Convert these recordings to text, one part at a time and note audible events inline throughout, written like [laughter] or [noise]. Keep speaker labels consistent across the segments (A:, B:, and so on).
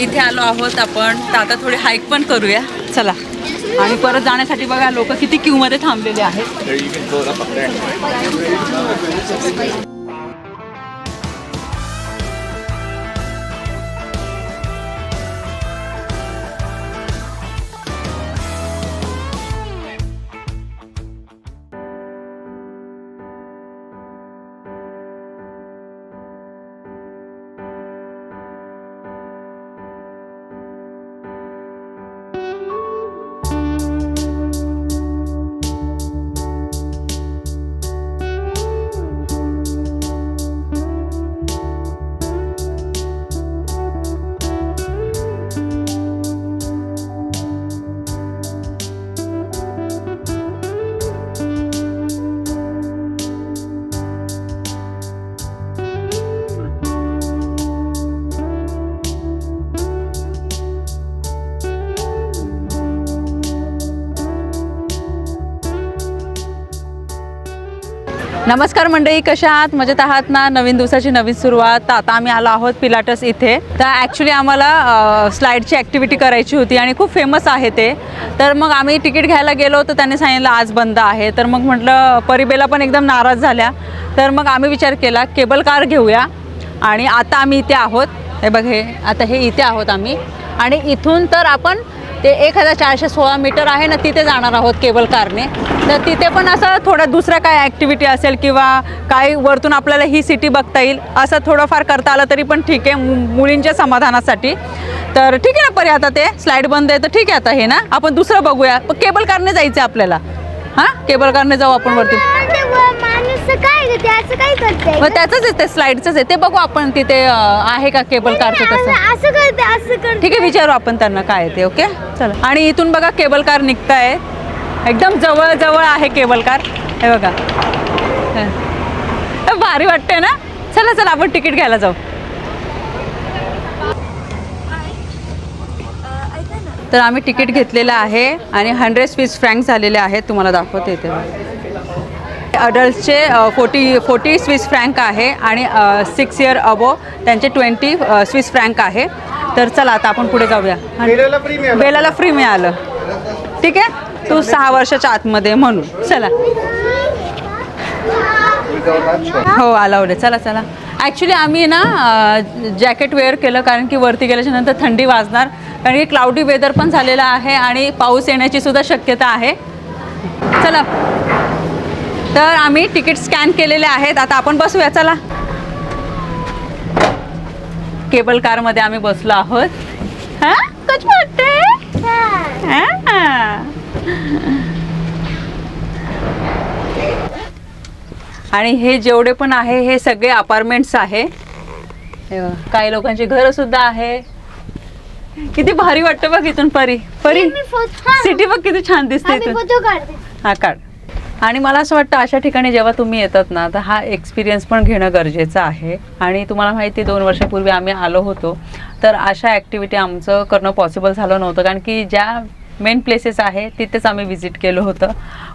A: इथे आलो आहोत आपण. तर आता थोडी हाईक पण करूया. चला. आणि परत जाण्यासाठी बघा लोक किती क्यू मध्ये थांबलेले आहेत. नमस्कार मंडळी कशा आहात? मजेत आहात ना? नवीन दिवसाची नवीन सुरुवात. तर आता आम्ही आलो आहोत पिलाटस इथे. तर ॲक्च्युली आम्हाला स्लाईडची ॲक्टिव्हिटी करायची होती आणि खूप फेमस आहे ते. तर मग आम्ही तिकीट घ्यायला गेलो तर त्यांनी सांगितलं आज बंद आहे. तर मग म्हटलं परिबेला पण एकदम नाराज झाल्या. तर मग आम्ही विचार केला केबल कार घेऊया. आणि आता आम्ही इथे आहोत. हे बघ हे आता हे इथे आहोत आम्ही. आणि इथून तर आपण ते एक हजार चारशे सोळा मीटर आहे ना तिथे जाणार आहोत केबल कारने तर तिथे पण असं थोडं दुसऱ्या काय ॲक्टिव्हिटी असेल किंवा काही वरतून आपल्याला ही सिटी बघता येईल असं थोडंफार करता आलं तरी पण ठीक आहे मु- मुलींच्या समाधानासाठी. तर ठीक आहे ना परी आता ते स्लाईड बंद आहे तर ठीक आहे आता हे ना. आपण दुसरं बघूया. पण केबल कारने जायचं आहे आपल्याला. हां? केबल कारने जाऊ आपण वरती.
B: माणूस काय ग? ते असं काय करते
A: मग त्याचंच आहे ते स्लाईडचंच आहे. ते बघू आपण तिथे अं, आहे का केबल कारचं तसं?
B: असं करते असं करते
A: ठीक आहे विचारू आपण त्यांना काय आहे ते ओके? चला. आणि इथून बघा केबल कार निघताय. एकदम जवळ जवळ आहे केबल कार. हे बघा. हं. भारी वाटते ना? चला चला आपण तिकीट घ्यायला जाऊ. तर आम्ही तिकीट घेतलेलं आहे आणि हंड्रेड स्विस फ्रँक झालेले आहेत. तुम्हाला दाखवते इथे. अडल्टचे फोर्टी फोर्टी स्विस फ्रँक आहे आणि सिक्स इयर अबो त्यांचे ट्वेंटी स्विस फ्रँक आहे. तर चला आता आपण पुढे जाऊया. बेलाला फ्री मिळालं. ठीक आहे? तू सहा वर्षाच्या आतमध्ये म्हणून. चला. हो अलाउड आहे चला चला. ॲक्च्युली आम्ही ना जॅकेट वेअर केलं कारण की वरती गेल्याच्यानंतर थंडी वाजणार. कारण की क्लाउडी वेदर पण झालेलं आहे आणि पाऊस येण्याची सुद्धा शक्यता आहे. चला. तर आम्ही तिकीट स्कॅन केलेले आहेत. आता आपण बसूया चला. केबल कारमध्ये आम्ही बसलो आहोत. हां? कच वाटते? हां. आणि हे जेवढे पण आहे हे सगळे अपार्टमेंट्स आहे. काही लोकांची घरं सुद्धा आहे. किती भारी वाटतं बघ इथून परी. परी सिटी बघ किती छान दिसते इथून. हा काढ. आणि मला असं वाटतं अशा ठिकाणी जेव्हा तुम्ही येतात ना तर हा एक्सपिरियन्स पण घेणं गरजेचं आहे. आणि तुम्हाला माहिती दोन वर्षापूर्वी आम्ही आलो होतो. तर अशा ॲक्टिव्हिटी आमचं करणं पॉसिबल झालं नव्हतं. कारण की ज्या मेन प्लेसेस आहे तिथेच आम्ही व्हिजिट केलं होतं.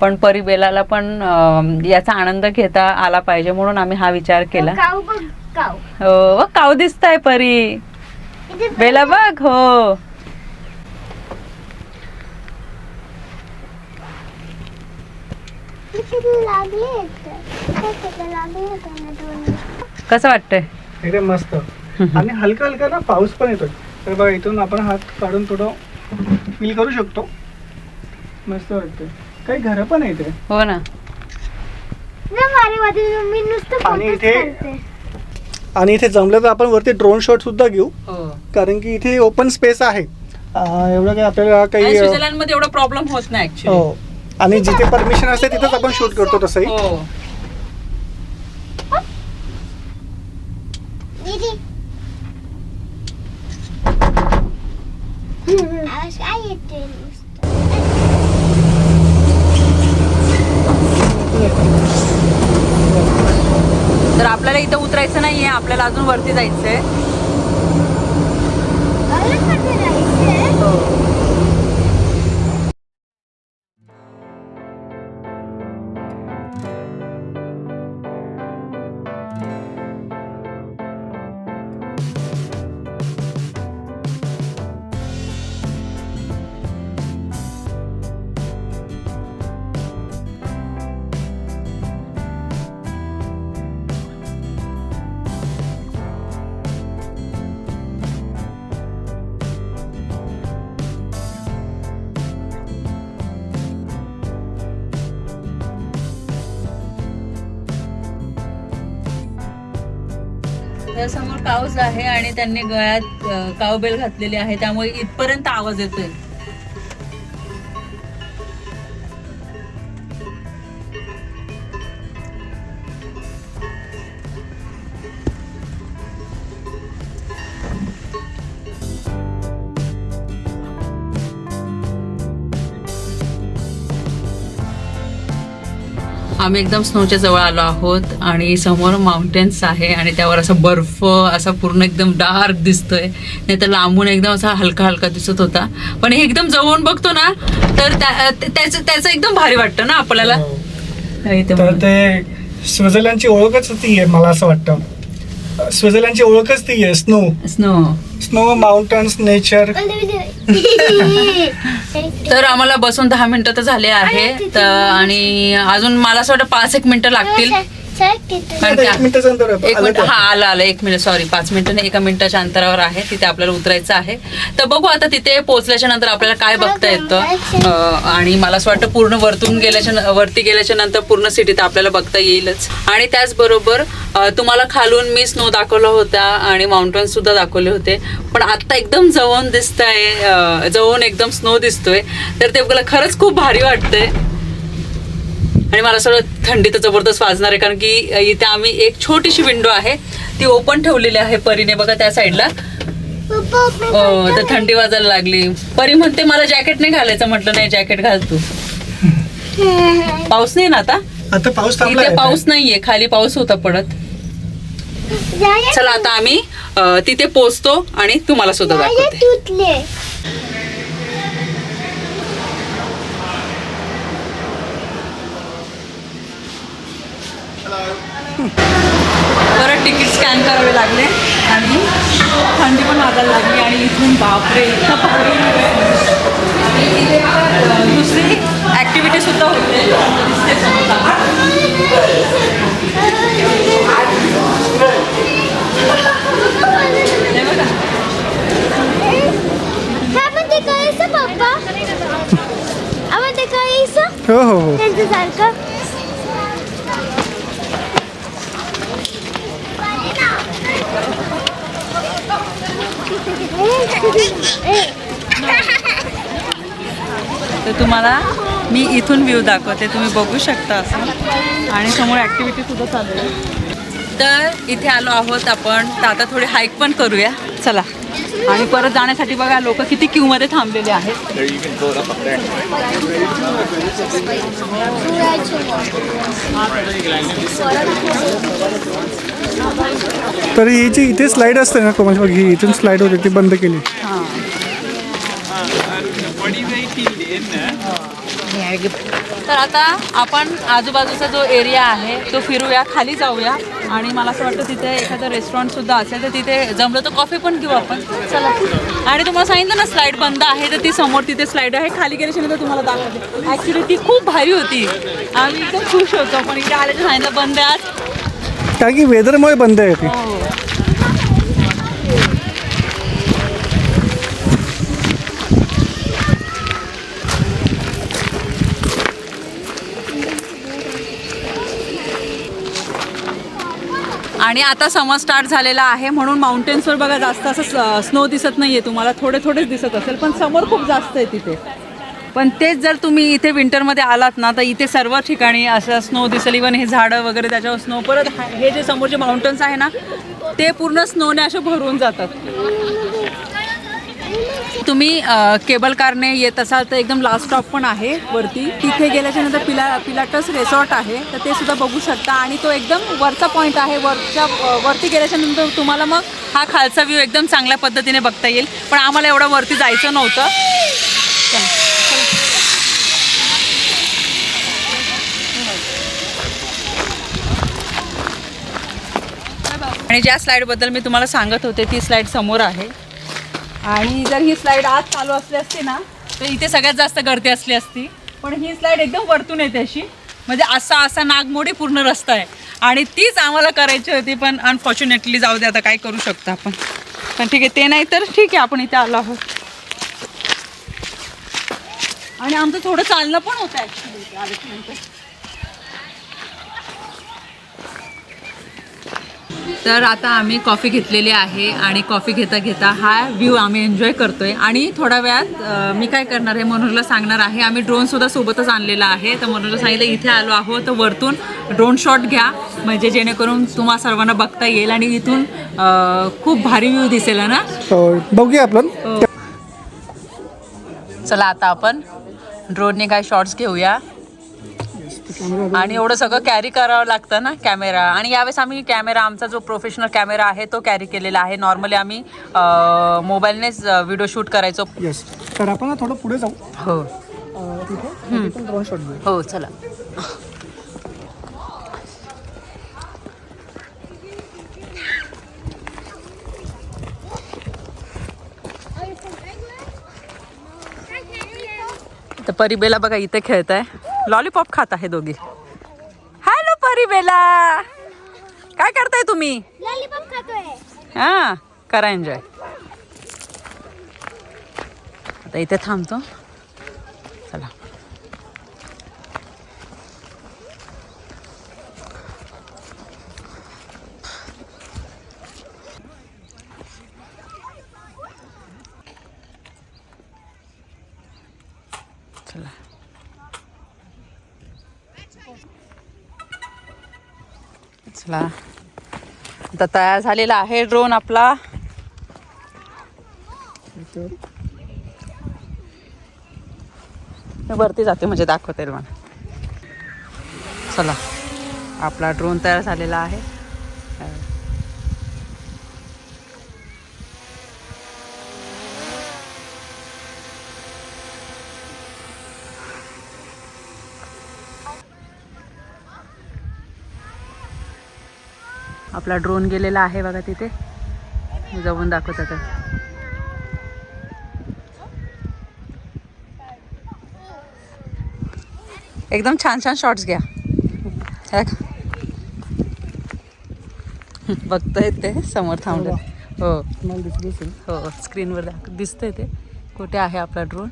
A: पण परिबेलाला पण याचा आनंद घेता आला पाहिजे म्हणून आम्ही हा विचार केला. हो काव दिसताय परी.
B: इथे
A: बेला बघ हो
B: किती लागले लागले दोन
A: कसं वाटतंय?
C: एकदम मस्त. आणि हलका हलका ना पाऊस पण येतोय. तर बघा इथून आपण हात काढून थोडं फील करू शकतो. मस्त वाटतंय. काही घरं पण आहे इथे.
A: हो ना.
B: ना माझ्या मध्ये मी नुसतं
C: आणि इथे-. आणि इथे जमलं तर आपण वरती ड्रोन शॉट सुद्धा घेऊ.
A: हो.
C: कारण की इथे ओपन स्पेस आहे. अं, एवढं काही आपल्याला काही
A: स्वित्झर्लंडमध्ये एवढा प्रॉब्लेम होत नाही ऍक्च्युली
C: हो. आणि जिथे परमिशन असते तिथेच आपण शूट करतो तसंही.
A: हो. तर आपल्याला इथं उतरायचं नाहीये आपल्याला अजून वरती जायचंय. पाऊस आहे आणि त्यांनी गळ्यात कावबेल घातलेली आहे त्यामुळे इथपर्यंत आवाज येतोय. आम्ही एकदम स्नोच्या जवळ आलो आहोत आणि समोर माउंटेन्स आहे आणि त्यावर असा बर्फ असा पूर्ण एकदम डार्क दिसतोय. नाही तर लांबून एकदम असा हलका हलका दिसत होता. पण हे एकदम जवळून बघतो ना तर त्या- त्याचं त्याचं एकदम भारी वाटतं ना आपल्याला.
C: तर ते स्वित्झर्लंडची ओळखच ती आहे मला असं वाटतं. स्वित्झर्लंडची ओळखच ती आहे snow.
A: Snow.
C: Snow mountains nature
A: तर आम्हाला बसून दहा मिनिटं तर झाले आहे. तर आणि अजून मला असं वाटतं पाच एक मिनिटं लागतील. कारण
C: एक
A: का-
C: मिनिटाचं अंतर आहे.
A: एक
C: आलं
A: मिनिट
C: का?
A: हा आलं आलं. एक मिनिट सॉरी पाच मिनिटं नाही एका मिनिटाच्या अंतरावर आहे. तिथे आपल्याला उतरायचं आहे. तर बघू आता तिथे पोहोचल्याच्या नंतर आपल्याला काय बघता येतं. अं, आणि मला असं वाटतं पूर्ण वरतून गेल्याच्या न- वरती गेल्याच्यानंतर पूर्ण सिटीत आपल्याला बघता येईलच. आणि त्याचबरोबर अं, तुम्हाला खालून मी स्नो दाखवला होता आणि माउंटन्स सुद्धा दाखवले होते. पण आता एकदम जवळून दिसत आहे जवळून एकदम स्नो दिसतोय. तर ते बघायला खरंच खूप भारी वाटतंय. आणि मला असं वाटतं थंडी तर जबरदस्त वाजणार आहे कारण की इथे आम्ही एक छोटीशी विंडो आहे ती ओपन ठेवलेली आहे परीने बघा त्या साईडला. हो तर थंडी वाजायला लागली. परी म्हणते मला जॅकेट नाही घालायचं. म्हटलं नाही जॅकेट घाल तू. पाऊस नाही ना आता?
C: आता पाऊस थांबला
A: इथे पाऊस नाहीये खाली पाऊस होता पडत. चला आता आम्ही तिथे पोचतो आणि तुम्हाला सुद्धा दाखवते. परत तिकीट स्कॅन करावे लागले आणि थंडी पण वाजायला लागली आणि इथून बापरे. इथं पाऊस आणि इथे अ, दुसरी ॲक्टिव्हिटी सुद्धा होते दिसते समोर. हे बघा.
B: आपण ते करायचं पप्पा आपण ते करायचं
C: हो हो हो
B: त्यांच्यासारखं
A: तर तुम्हाला मी इथून व्ह्यू दाखवते तुम्ही बघू शकता असं. आणि समोर ॲक्टिव्हिटी सुद्धा चालू आहे. तर इथे आलो आहोत आपण. तर आता थोडी हाईक पण करूया. चला. आणि परत जाण्यासाठी बघा लोक किती क्यूमध्ये थांबलेले आहेत.
C: तर ही जी इथे स्लाईड असते ना कोमल बघ ही इथून स्लाईड होते ती बंद केली.
A: हां. तर आता आपण आजूबाजूचा जो एरिया आहे तो फिरूया खाली जाऊया. आणि मला असं वाटतं तिथे एखादं रेस्टॉरंट सुद्धा असेल तर तिथे जमलं तर कॉफी पण घेऊ आपण. चला. आणि तुम्हाला सांगितलं ना स्लाईड बंद आहे तर ती समोर तिथे स्लाईड आहे. खाली गेल्याच्यानंतर तुम्हाला दाखवते. ॲक्च्युली ती खूप भारी होती. आम्ही एकदम खुश होतो पण इथे आल्याच्या सांगितलं बंद आहे आज.
C: कारण की वेदरमुळे बंद आहे
A: आणि आता समर स्टार्ट झालेला आहे म्हणून माउंटेन्सवर बघा जास्त असं स्नो दिसत नाही आहे तुम्हाला. थोडे थोडेच दिसत असेल पण समोर खूप जास्त आहे तिथे. पण तेच जर तुम्ही इथे विंटरमध्ये आलात ना तर इथे सर्व ठिकाणी असं स्नो दिसेल. इवन हे झाडं वगैरे त्याच्यावर स्नो परत हे जे समोरचे माउंटन्स आहे ना ते पूर्ण स्नोने असे भरून जातात. तुम्ही केबल कारने येत असाल तर एकदम लास्ट स्टॉप पण आहे वरती. तिथे गेल्याच्यानंतर पिला पिलाटस रिसॉर्ट आहे. तर ते सुद्धा बघू शकता. आणि तो एकदम वरचा पॉईंट आहे. वरच्या वरती गेल्याच्यानंतर तुम्हाला मग हा खालचा व्ह्यू एकदम चांगल्या पद्धतीने बघता येईल. पण आम्हाला एवढं वरती जायचं नव्हतं. आणि ज्या स्लाईडबद्दल मी तुम्हाला सांगत होते ती स्लाईड समोर आहे. आणि जर ही स्लाईड आज चालू असली असती ना तर इथे सगळ्यात जास्त गर्दी असली असती. पण ही स्लाईड एकदम वरतून येते अशी. म्हणजे असा असा नागमोडी पूर्ण रस्ता आहे. आणि तीच आम्हाला करायची होती पण अनफॉर्च्युनेटली जाऊ दे आता काय करू शकतो आपण. पण ठीक आहे ते नाही तर ठीक आहे आपण इथे आलो आहोत. आणि आमचं थोडं चालणं पण होतं ॲक्च्युली आल्याच्यानंतर तर आता आम्ही कॉफी घेतलेली आहे आणि कॉफी घेता घेता हा व्ह्यू आम्ही एन्जॉय करतोय. आणि थोड्या वेळात मी काय करणार आहे मनोजला सांगणार आहे. आम्ही ड्रोनसुद्धा सोबतच आणलेला आहे. तर मनोजला सांगितलं इथे आलो आहोत तर वरतून ड्रोन शॉट घ्या. म्हणजे जेणेकरून तुम्हा सर्वांना बघता येईल आणि इथून खूप भारी व्ह्यू दिसेल ना?
C: हो, बघूया आपण.
A: चला आता आपण ड्रोनने काय शॉट्स घेऊया. आणि एवढं सगळं कॅरी करावं लागतं ना कॅमेरा आणि यावेळेस आम्ही कॅमेरा आमचा जो प्रोफेशनल कॅमेरा आहे तो कॅरी केलेला आहे. नॉर्मली आम्ही मोबाईलनेच व्हिडिओ शूट करायचो.
C: येस तर आपण थोडं पुढे जाऊ.
A: हो. हो चला. तर परिबेला बघा इथे खेळत आहे लॉलीपॉप खात आहे दोघी. हॅलो परिबेला काय करताय तुम्ही? हा करा एन्जॉय आता इथे थांबतो. चला आता तयार झालेला आहे ड्रोन आपला. वरती जाते म्हणजे दाखवते मला. चला. आपला ड्रोन तयार झालेला आहे. आपला ड्रोन गेलेला आहे बघा तिथे. जाऊन दाखवत आता. एकदम छान छान शॉट्स घ्या. बघा. बघतोय ते समोर थांबलं हो. हो स्क्रीनवर दाख दिसतंय ते. कुठे आहे आपला ड्रोन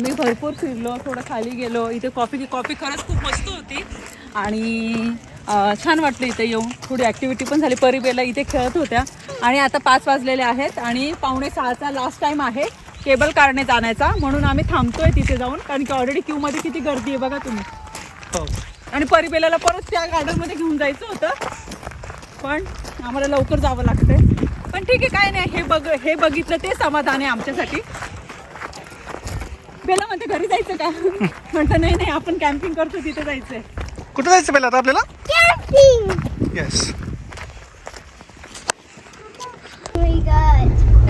A: आम्ही भरपूर फिरलो थोडं खाली गेलो. इथे कॉफी कॉफी खरंच खूप मस्त होती. आणि छान वाटलं इथे येऊन. थोडी ॲक्टिव्हिटी पण झाली. परिबेला इथे खेळत होत्या. आणि आता पाच वाजलेले आहेत आणि पावणे सहाचा लास्ट टाईम आहे केबल कारने जाण्याचा. म्हणून आम्ही थांबतोय तिथे जाऊन. कारण की ऑलरेडी क्यूमध्ये किती गर्दी आहे बघा तुम्ही.
C: हो.
A: आणि परिबेलाला परत त्या गार्डनमध्ये घेऊन जायचं होतं. पण आम्हाला लवकर जावं लागतंय. पण ठीक आहे काय नाही. हे बघ हे बघितलं ते समाधान आहे आमच्यासाठी. बेला म्हणते घरी जायचं का? म्हणतं नाही नाही आपण कॅम्पिंग करतो तिथे जायचंय.
C: कुठं जायचं पहिलं आता आपल्याला. Yes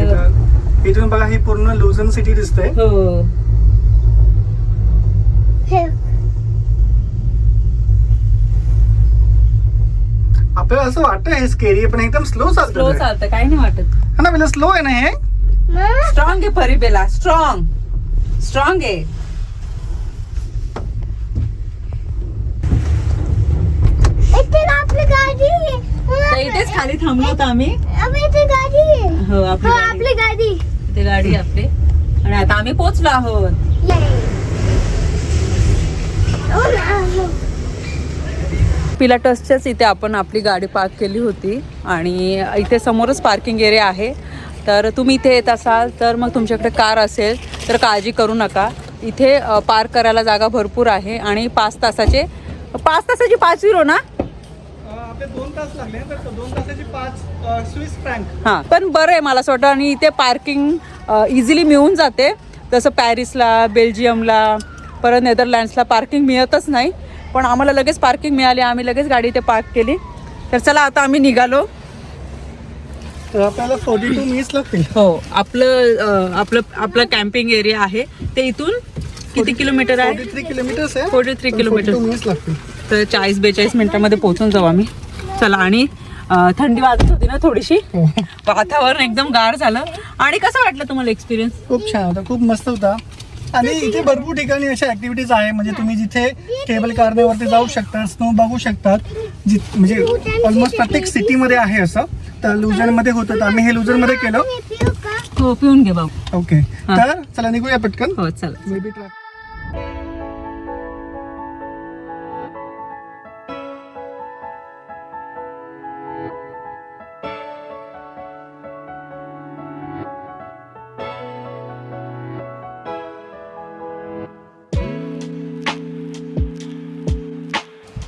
B: Oh.
C: इथून बघा ही पूर्ण लुझन सिटी दिसते
A: हो.
C: आपल्याला असं वाटतं हे स्केरी पण एकदम स्लो
A: स्लो
C: चालतं
A: चालतं काही नाही वाटत.
C: हा ना पहिलं स्लो आहे ना हे.
A: स्ट्रॉंग आहे परी बेला स्ट्रॉंग स्ट्रॉंग आहे. इथेच खाली थांबलो होतो आम्ही. हो आपली
B: हो
A: गाडी.
B: आपली गाडी.
A: आपली. आणि आता आम्ही पोहोचलो आहोत.
B: Yay. Oh, no.
A: पिलाटसच्याच इथे आपण आपली गाडी पार्क केली होती. आणि इथे समोरच पार्किंग एरिया आहे. तर तुम्ही इथे येत असाल तर मग तुमच्याकडे कार असेल तर काळजी करू नका. इथे पार्क करायला जागा भरपूर आहे आणि पाच तासाचे पाच तासाची पाच युरो ना?
C: दोन तास लागले तर दोन तासाची पाच स्विस फ्रँक
A: हां पण बरं आहे मला असं वाटतं आणि इथे पार्किंग इझिली मिळून जाते. जसं पॅरिसला बेल्जियमला परत नेदरलँड्सला पार्किंग मिळतच नाही. पण आम्हाला लगेच पार्किंग मिळाली आम्ही लगेच गाडी इथे पार्क केली. तर चला आता आम्ही निघालो.
C: तर आपल्याला फोर्टी टू मिनिट्स लागतील.
A: हो आपलं अ, आपलं आपलं कॅम्पिंग एरिया आहे. ते इथून किती किलोमीटर आहे?
C: फोर्टी थ्री किलोमीटर्स आहे.
A: 43 किलोमीटर.
C: टू मिनिट्स लागतील.
A: तर चाळीस बेचाळीस मिनिटामध्ये पोहोचून जाऊ आम्ही. चला आणि अ, थंडी वाजत होती ना थोडीशी.
C: हो.
A: वातावरण एकदम गार झालं. आणि कसं वाटलं तुम्हाला एक्सपिरियन्स
C: खूप छान होता खूप मस्त होता. आणि इथे भरपूर ठिकाणी अशा ऍक्टिव्हिटीज आहे म्हणजे तुम्ही जिथे केबल कारनेवरती जाऊ शकता स्नो बघू शकतात. म्हणजे ऑलमोस्ट प्रत्येक सिटीमध्ये आहे असं. तर लुजनमध्ये होतं तर आम्ही हे लुजनमध्ये केलं.
B: मी पिऊ का?
A: हो पिऊन घे भाऊ.
C: ओके तर चला निघूया पटकन.
A: हो चला.
C: मे बी ट्रॅक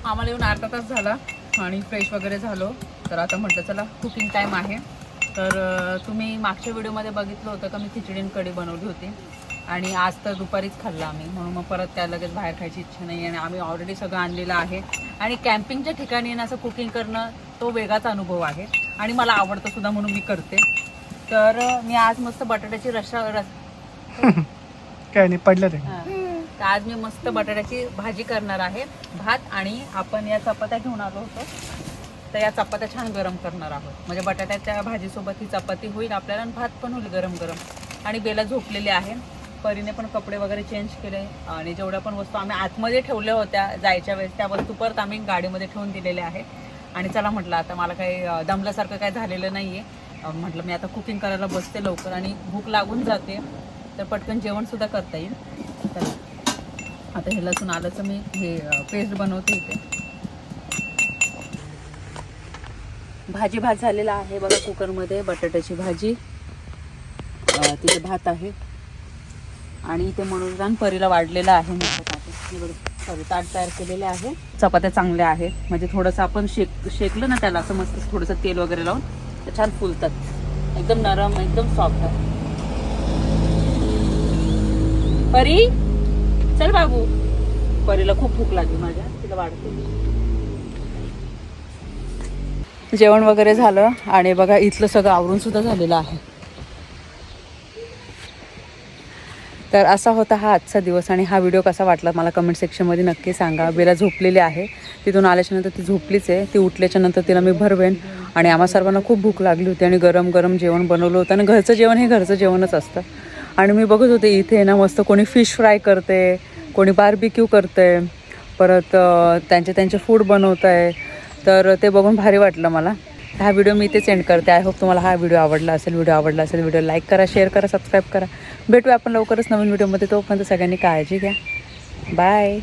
A: आम्हाला येऊन अर्धा तास झाला. आणि फ्रेश वगैरे झालो तर आता म्हटलं चला कुकिंग टाईम आहे. तर तुम्ही मागच्या व्हिडिओमध्ये बघितलं होतं का मी खिचडी कढी बनवली होती. आणि आज तर दुपारीच खाल्लं आम्ही. म्हणून मग परत त्या लगेच बाहेर खायची इच्छा नाही आणि आम्ही ऑलरेडी सगळं आणलेलं आहे. आणि कॅम्पिंगच्या ठिकाणी ना असं कुकिंग करणं तो वेगळाच अनुभव आहे. आणि मला आवडतं सुद्धा म्हणून मी करते. तर मी आज मस्त बटाट्याची रस्सा रस [laughs]
C: काय नाही पडलं ते.
A: तर आज मी मस्त बटाट्याची भाजी करणार आहे. भात आणि आपण या चपात्या घेऊन आलो होतो. तर या चपात्या छान गरम करणार आहोत. म्हणजे बटाट्याच्या भाजीसोबत ही चपाती होईल आपल्याला आणि भात पण होईल गरम गरम आणि बेला झोपलेली आहे. परीने पण कपडे वगैरे चेंज केले. आणि जेवढ्या पण वस्तू आम्ही आतमध्ये ठेवल्या होत्या जायच्या वेळेस त्या वस्तू परत आम्ही गाडीमध्ये ठेवून दिलेल्या आहे आणि चला म्हटलं आता मला काही दमल्यासारखं काही झालेलं नाही आहे म्हटलं मी आता कुकिंग करायला बसते लवकर आणि भूक लागून जाते. तर पटकन जेवणसुद्धा करता येईल. तर आता हे लसूण आल्याचं मी हे पेस्ट बनवते इथे. भाजी भात झालेला आहे बघा कुकरमध्ये बटाट्याची भाजी. तिथे भात आहे. आणि इथे मनोरंजन परीला वाढलेलं आहे सॉरी ताट. तयार केलेले आहे. चपात्या चांगल्या आहेत. म्हणजे थोडंसं आपण शेक शेकलं ना त्याला असं मस्त थोडंसं तेल वगैरे लावून ते छान फुलतात. एकदम नरम एकदम सॉफ्ट आहे. परी? चल बाबू. परीला खूप भूक लागली माझ्या. तिला वाढते. जेवण वगैरे झालं आणि बघा इथलं सगळं आवरून सुद्धा झालेलं आहे. तर असा होता हा आजचा दिवस आणि हा व्हिडिओ कसा वाटला मला कमेंट सेक्शनमध्ये नक्की सांगा. बेला झोपलेली आहे. तिथून आल्याच्यानंतर ती झोपलीच आहे. ती उठल्याच्या नंतर तिला मी भरवेन. आणि आम्हा सर्वांना खूप भूक लागली होती आणि गरम गरम जेवण बनवलं होतं. आणि घरचं जेवण हे घरचं जेवणच असतं. आणि मी बघत होते इथे ना मस्त कोणी फिश फ्राय करते कोणी बार्बिक्यू करते परत त्यांचे त्यांचे फूड बनवत आहे तर ते बघून भारी वाटलं मला. हा व्हिडिओ मी इथे सेंड करते. आय होप तुम्हाला हा व्हिडिओ आवडला असेल व्हिडिओ आवडला असेल व्हिडिओ लाईक करा शेअर करा सबस्क्राईब करा. भेटूया आपण लवकरच नवीन व्हिडिओमध्ये तोपर्यंत सगळ्यांनी काळजी घ्या. बाय